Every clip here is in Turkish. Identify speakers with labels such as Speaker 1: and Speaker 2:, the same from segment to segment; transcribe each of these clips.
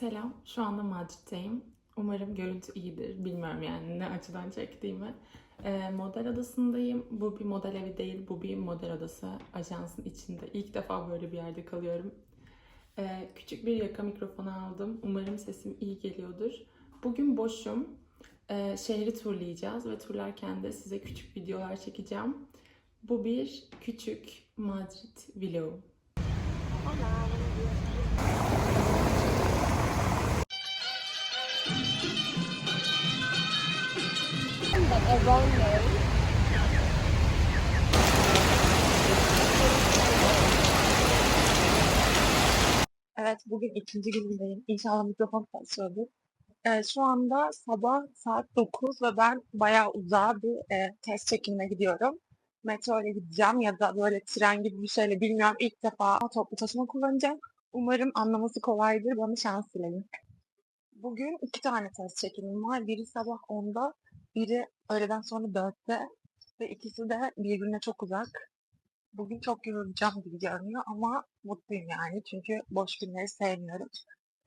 Speaker 1: Selam, şu anda Macit'teyim. Umarım görüntü iyidir. Bilmiyorum yani ne açıdan çektiğimi. Ee, model odasındayım. Bu bir model evi değil, bu bir model odası. Ajansın içinde. İlk defa böyle bir yerde kalıyorum. Ee, küçük bir yaka mikrofonu aldım. Umarım sesim iyi geliyordur. Bugün boşum. Ee, şehri turlayacağız ve turlarken de size küçük videolar çekeceğim. Bu bir küçük Madrid vlogu.
Speaker 2: A wrong name.
Speaker 3: Evet, bugün ikinci günümdeyim. İnşallah mikrofon çalışıyordur. Ee, şu anda sabah saat 9 ve ben bayağı uzağa bir e, test çekimine gidiyorum. Metro ile gideceğim ya da böyle tren gibi bir şeyle bilmiyorum. İlk defa toplu taşıma kullanacağım. Umarım anlaması kolaydır. Bana şans dileyin. Bugün iki tane test çekimim var. Biri sabah 10'da, biri öğleden sonra 4'te ve ikisi de birbirine çok uzak. Bugün çok yorulacağım gibi görünüyor ama mutluyum yani çünkü boş günleri sevmiyorum.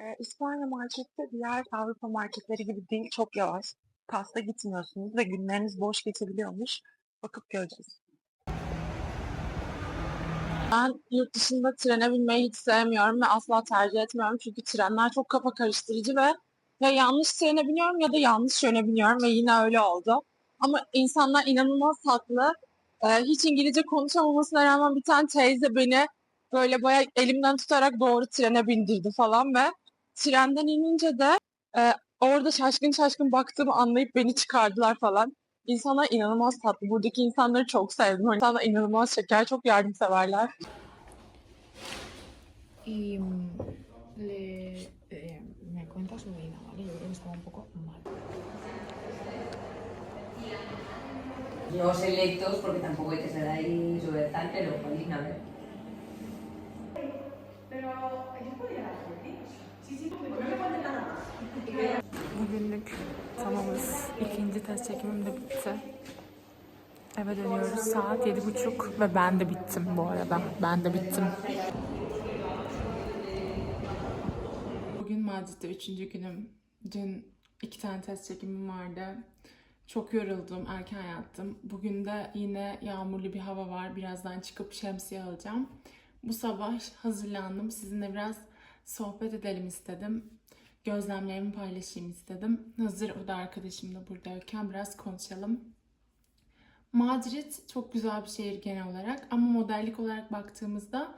Speaker 3: Ee, İspanya markette diğer Avrupa marketleri gibi değil, çok yavaş. Kasta gitmiyorsunuz ve günleriniz boş geçebiliyormuş. Bakıp göreceğiz. Ben yurt dışında trene binmeyi hiç sevmiyorum ve asla tercih etmiyorum çünkü trenler çok kafa karıştırıcı ve ya yanlış trene biniyorum ya da yanlış yöne biniyorum ve yine öyle oldu. Ama insanlar inanılmaz haklı. Ee, hiç İngilizce konuşamamasına rağmen bir tane teyze beni böyle bayağı elimden tutarak doğru trene bindirdi falan ve trenden inince de e, orada şaşkın şaşkın baktığımı anlayıp beni çıkardılar falan. İnsanlar inanılmaz tatlı. Buradaki insanları çok sevdim. Hani İnsanlar inanılmaz şeker, çok yardımseverler.
Speaker 4: y
Speaker 5: Los electos, porque tampoco hay que ser ahí exuberante, lo podéis a ver.
Speaker 1: Bugünlük tamamız. İkinci test çekimim de bitti. Eve dönüyoruz. Saat yedi buçuk ve ben de bittim bu arada. Ben de bittim. Bugün Macit'te üçüncü günüm. Dün iki tane test çekimim vardı. Çok yoruldum, erken yattım. Bugün de yine yağmurlu bir hava var. Birazdan çıkıp şemsiye alacağım. Bu sabah hazırlandım. Sizinle biraz sohbet edelim istedim. Gözlemlerimi paylaşayım istedim. Hazır o da arkadaşım da buradayken biraz konuşalım. Madrid çok güzel bir şehir genel olarak ama modellik olarak baktığımızda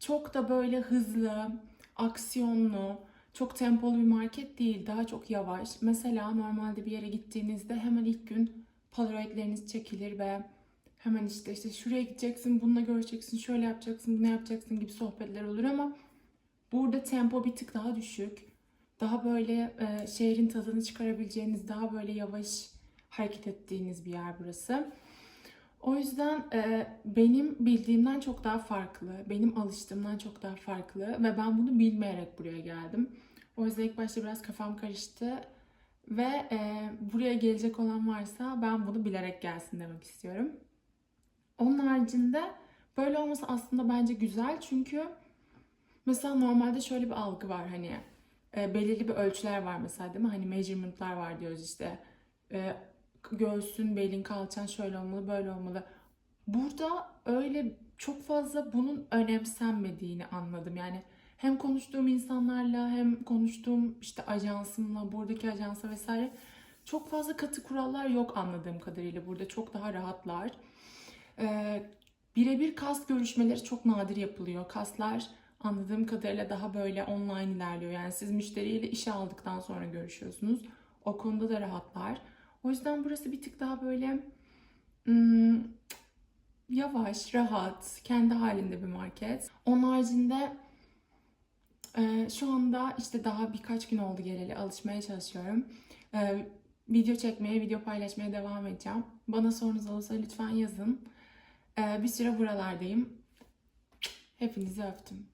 Speaker 1: çok da böyle hızlı, aksiyonlu, çok tempolu bir market değil. Daha çok yavaş. Mesela normalde bir yere gittiğinizde hemen ilk gün polaroidleriniz çekilir ve hemen işte işte şuraya gideceksin, bununla göreceksin, şöyle yapacaksın, bunu yapacaksın gibi sohbetler olur ama burada tempo bir tık daha düşük. Daha böyle e, şehrin tadını çıkarabileceğiniz, daha böyle yavaş hareket ettiğiniz bir yer burası. O yüzden e, benim bildiğimden çok daha farklı, benim alıştığımdan çok daha farklı ve ben bunu bilmeyerek buraya geldim. O yüzden ilk başta biraz kafam karıştı ve e, buraya gelecek olan varsa ben bunu bilerek gelsin demek istiyorum. Onun haricinde böyle olması aslında bence güzel çünkü mesela normalde şöyle bir algı var hani e, belirli bir ölçüler var mesela değil mi? Hani measurement'lar var diyoruz işte. E, göğsün, belin, kalçan şöyle olmalı, böyle olmalı. Burada öyle çok fazla bunun önemsenmediğini anladım. Yani hem konuştuğum insanlarla hem konuştuğum işte ajansımla, buradaki ajansa vesaire çok fazla katı kurallar yok anladığım kadarıyla. Burada çok daha rahatlar. Ee, birebir kas görüşmeleri çok nadir yapılıyor. Kaslar anladığım kadarıyla daha böyle online ilerliyor. Yani siz müşteriyle işe aldıktan sonra görüşüyorsunuz. O konuda da rahatlar. O yüzden burası bir tık daha böyle hmm, yavaş, rahat, kendi halinde bir market. Onun haricinde e, şu anda işte daha birkaç gün oldu geleli alışmaya çalışıyorum. E, video çekmeye, video paylaşmaya devam edeceğim. Bana sorunuz olursa lütfen yazın. E, bir süre buralardayım. Hepinizi öptüm.